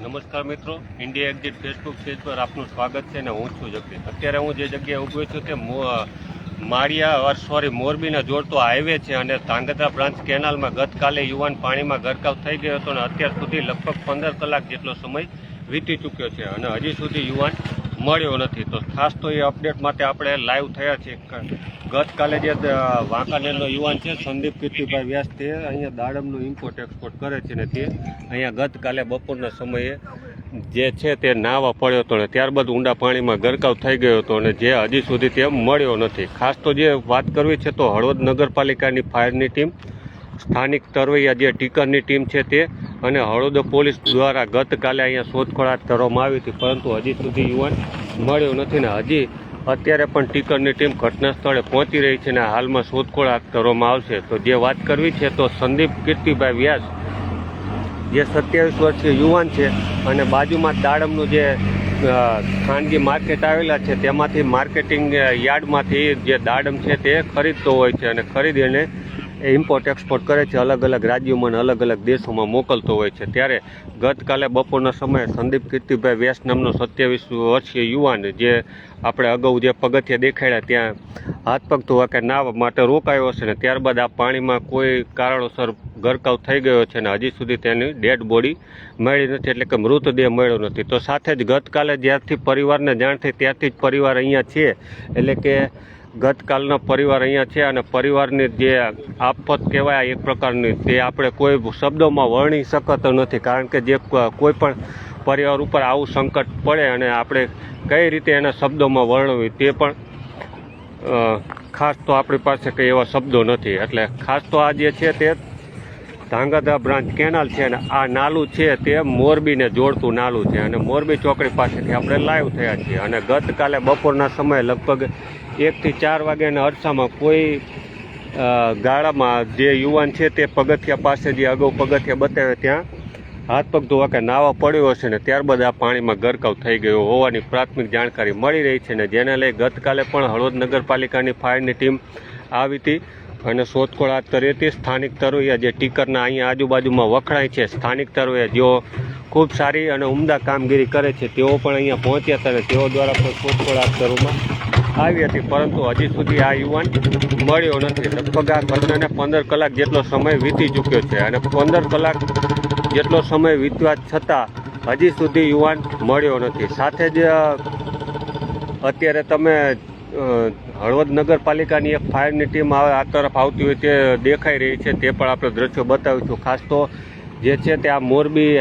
નમસ્કાર મિત્રો India exit Facebook page પર આપનું સ્વાગત છે અને હું છું જગદીશ. અત્યારે હું જે જગ્યાએ ઊભો છું તે માળિયા સોરી મોરબીને જોડતો હાઈવે છે અને ધાંગધ્રા બ્રાન્ચ કેનાલમાં ગતકાલે યુવાન પાણીમાં ગરકાવ થઈ ગયો હતો અને અત્યાર સુધી લગભગ પંદર કલાક જેટલો સમય વીતી ચૂક્યો છે. અને હજી સુધી યુવાન મળ્યો નથી. તો ખાસ તો એ અપડેટ માટે આપણે લાઈવ થયા છીએ. ગતકાલે જે વાંકાનેરનો યુવાન છે, સંદીપ કીર્તિભાઈ વ્યાસ, તે અહીંયા દાડમનું ઇમ્પોર્ટ એક્સપોર્ટ કરે છે ને તે અહીંયા ગતકાલે બપોરના સમયે જે છે તે નાવા પડ્યો હતો ને ત્યારબાદ ઊંડા પાણીમાં ગરકાવ થઈ ગયો હતો અને જે હજી સુધી તે મળ્યો નથી. ખાસ તો જે વાત કરવી છે તો હળવદ નગરપાલિકાની ફાયરની ટીમ સ્થાનિક તરવૈયા જે ટીકરની ટીમ છે તે અને હળોદ પોલીસ દ્વારા ગતકાલે અહીંયા શોધખોળાટ કરવામાં આવી હતી, પરંતુ હજી સુધી યુવાન મળ્યો નથી ને હજી અત્યારે પણ ટીકરની ટીમ ઘટના સ્થળે પહોંચી રહી છે અને હાલમાં શોધખોળાટ કરવામાં આવશે. તો જે વાત કરવી છે તો સંદીપ કીર્તિભાઈ વ્યાસ, જે સત્યાવીસ વર્ષીય યુવાન છે અને બાજુમાં દાડમનું જે ખાનગી માર્કેટ આવેલા છે, તેમાંથી માર્કેટિંગ યાર્ડમાંથી જે દાડમ છે તે ખરીદતો હોય છે અને ખરીદીને એ ઇમ્પોર્ટ એક્સપોર્ટ કરે છે, અલગ અલગ રાજ્યોમાં અલગ અલગ દેશોમાં મોકલતો હોય છે. ત્યારે ગતકાલે બપોરના સમયે સંદીપ કીર્તિભાઈ વ્યાસ સત્યાવીસ વર્ષીય યુવાન જે આપણે અગાઉ જે પગથિયા દેખાડ્યા, ત્યાં હાથ પગ ધોવા કે નાહવા માટે રોકાયો હશે ને ત્યારબાદ આ પાણીમાં કોઈ કારણોસર ગરકાવ થઈ ગયો છે ને હજી સુધી તેની ડેડ બોડી મળી નથી, એટલે કે મૃતદેહ મળ્યો નથી. તો સાથે જ ગતકાલે જ્યારથી પરિવારને જાણ થઈ, ત્યારથી જ પરિવાર અહીંયા છે. એટલે કે ગતકાલનો પરિવાર અહીંયા છે અને પરિવારની જે આફત કહેવાય એક પ્રકારની તે આપણે કોઈ શબ્દોમાં વર્ણી શકતો નથી. કારણ કે જે કોઈ પણ પરિવાર ઉપર આવું સંકટ પડે અને આપણે કઈ રીતે એના શબ્દોમાં વર્ણવી તે પણ ખાસ તો આપણી પાસે કંઈ એવા શબ્દો નથી. એટલે ખાસ તો આ જે છે તે ધાંગધ્રા બ્રાન્ચ કેનાલ છે અને આ નાલું છે તે મોરબીને જોડતું નાલું છે. અને મોરબી ચોકડી પાસેથી આપણે લાઈવ થયા છીએ. અને ગતકાલે બપોરના સમયે લગભગ એકથી ચાર વાગ્યાના અરસામાં કોઈ ગાળામાં જે યુવાન છે તે પગથિયા પાસે જે અગાઉ પગથિયા બતાવે ત્યાં હાથ પગ ધોવા કે નાવા પડ્યો હશે ને ત્યારબાદ આ પાણીમાં ગરકાવ થઈ ગયો હોવાની પ્રાથમિક જાણકારી મળી રહી છે ને જેને લઈ ગતકાલે પણ હળવદ નગરપાલિકાની ફાયરની ટીમ આવી હતી અને શોધખોળ હાથ કરી હતી. સ્થાનિક તરોએ જે ટીકરના અહીંયા આજુબાજુમાં વખણાય છે. સ્થાનિક તરવૈયા જેઓ ખૂબ સારી અને ઉમદા કામગીરી કરે છે તેઓ પણ અહીંયા પહોંચ્યા હતા અને તેઓ દ્વારા પણ શોધખોળ હાથ ધરવામાં આવી હતી, પરંતુ હજી સુધી આ યુવાન મળ્યો નથી. લગભગ આ ઘટનાને પંદર કલાક જેટલો સમય વીતી ચૂક્યો છે અને પંદર કલાક જેટલો સમય વીતવા છતાં હજી સુધી યુવાન મળ્યો નથી. સાથે જ અત્યારે તમે હળવદ નગરપાલિકાની એક ફાયરની ટીમ આ તરફ આવતી હોય તે દેખાઈ રહી છે, તે પણ આપણે દ્રશ્યો બતાવીશું. ખાસ તો જે છે તે આ મોરબી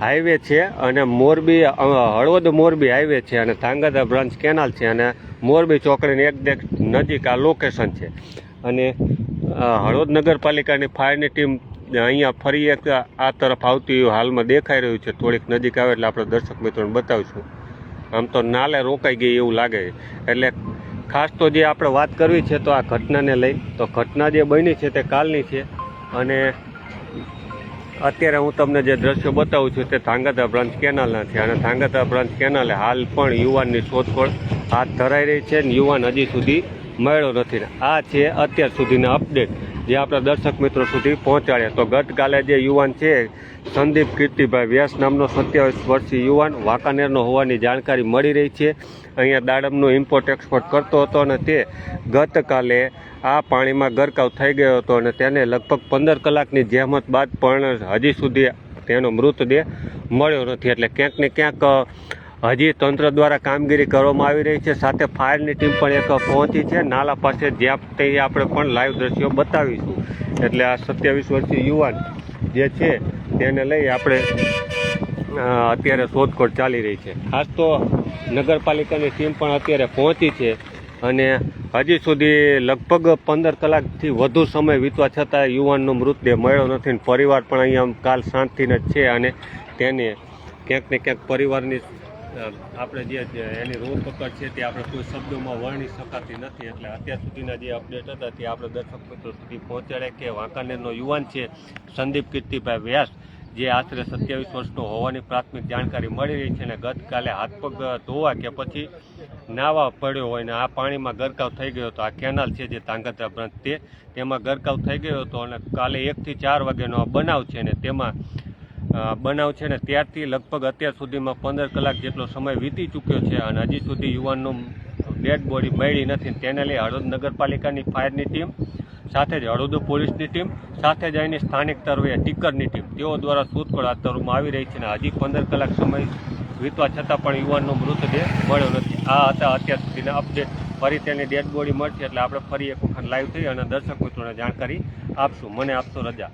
હાઈવે છે અને મોરબી હળવદ મોરબી હાઈવે છે અને ધાંગધ્રા બ્રાન્ચ કેનાલ છે અને મોરબી ચોકડીની એકદમ નજીક આ લોકેશન છે. અને હળવદ નગરપાલિકાની ફાયરની ટીમ અહીંયા ફરી એક આ તરફ આવતી હાલમાં દેખાઈ રહ્યું છે. થોડીક નજીક આવે એટલે આપણે દર્શક મિત્રોને બતાવીશું. આમ તો નાલે રોકાઈ ગઈ એવું લાગે એટલે ખાસ તો જે આપણે વાત કરવી છે તો આ ઘટનાને લઈ, તો ઘટના જે બની છે તે કાલની છે. અને અત્યારે હું તમને જે દ્રશ્યો બતાવું છું તે ધાંગધ્રા બ્રાન્ચ કેનાલના છે અને ધાંગધ્રા બ્રાન્ચ કેનાલે હાલ પણ યુવાનની શોધખોળ હાથ ધરાઈ રહી છે અને યુવાન હજી સુધી મળ્યો નથી. આ છે અત્યાર સુધીના અપડેટ જે આપણા દર્શક મિત્રો સુધી પહોંચાડ્યા તો ગતકાલે જે યુવાન છે, સંદીપ કીર્તિભાઈ વ્યાસ નામનો સત્યાવીસ વર્ષીય યુવાન વાંકાનેરનો હોવાની જાણકારી મળી રહી છે. અહીંયા દાડમનું ઇમ્પોર્ટ એક્સપોર્ટ કરતો હતો અને તે ગતકાલે આ પાણીમાં ગરકાવ થઈ ગયો હતો અને તેને લગભગ પંદર કલાકની જહેમત બાદ પણ હજી સુધી તેનો મૃતદેહ મળ્યો નથી. એટલે ક્યાંક ને ક્યાંક હજી તંત્ર દ્વારા કામગીરી કરવામાં આવી રહી છે. સાથે ફાયરની ટીમ પણ એક પહોંચી છે. નાલા પાસે જ્યાં તે આપણે પણ લાઈવ દ્રશ્યો બતાવીશું. એટલે આ સત્યાવીસ વર્ષીય યુવાન જે છે, તેને લઈ આપણે અત્યારે શોધખોળ ચાલી રહી છે. ખાસ તો નગરપાલિકાની ટીમ પણ અત્યારે પહોંચી છે અને હજી સુધી લગભગ પંદર કલાકથી વધુ સમય વીતવા છતાં યુવાનનો મૃતદેહ મળ્યો નથી પરિવાર પણ અહીંયા કાલ શાંતિને જ છે અને તેને ક્યાંક ને ક્યાંક પરિવારની આપણે જે એની રોગ પકડ છે તે આપણે કોઈ શબ્દોમાં વર્ણી શકાતી નથી. એટલે અત્યાર સુધીના જે અપડેટ હતા તે આપણે દર્શક મિત્રો સુધી પહોંચાડે કે વાંકાનેરનો યુવાન છે સંદીપ કીર્તિભાઈ વ્યાસ, જે આશરે સત્યાવીસ વર્ષનો હોવાની પ્રાથમિક જાણકારી મળી રહી છે અને ગતકાલે હાથ પગ ધોવા કે પછી નાવા પડ્યો હોય ને આ પાણીમાં ગરકાવ થઈ ગયો હતો. આ કેનાલ છે જે તાંગત્રા બ્રાન્ચ તે તેમાં ગરકાવ થઈ ગયો હતો અને કાલે એકથી ચાર વાગ્યાનો આ બનાવ છે ને તેમાં બનાવ છે ને ત્યારથી લગભગ અત્યાર સુધીમાં પંદર કલાક જેટલો સમય વીતી ચૂક્યો છે અને હજી સુધી યુવાનનું ડેડ બોડી મળી નથી તેને લઈ હળદ નગરપાલિકાની ફાયરની ટીમ, સાથે જ હળવદ પોલીસની ટીમ, સાથે જ અહીંની સ્થાનિક તરવે ટીકરની ટીમ. તેઓ દ્વારા શોધખોળ હાથ ધરવામાં આવી રહી છે અને હજી પંદર કલાક સમય વીતવા છતાં પણ યુવાનનો મૃતદેહ મળ્યો નથી. આ હતા અત્યાર સુધીના અપડેટ. ફરી તેની ડેડ બોડી મળશે એટલે આપણે ફરી એક વખત લાઈવ થઈ અને દર્શક મિત્રોને જાણકારી આપશું. મને આપશો રજા.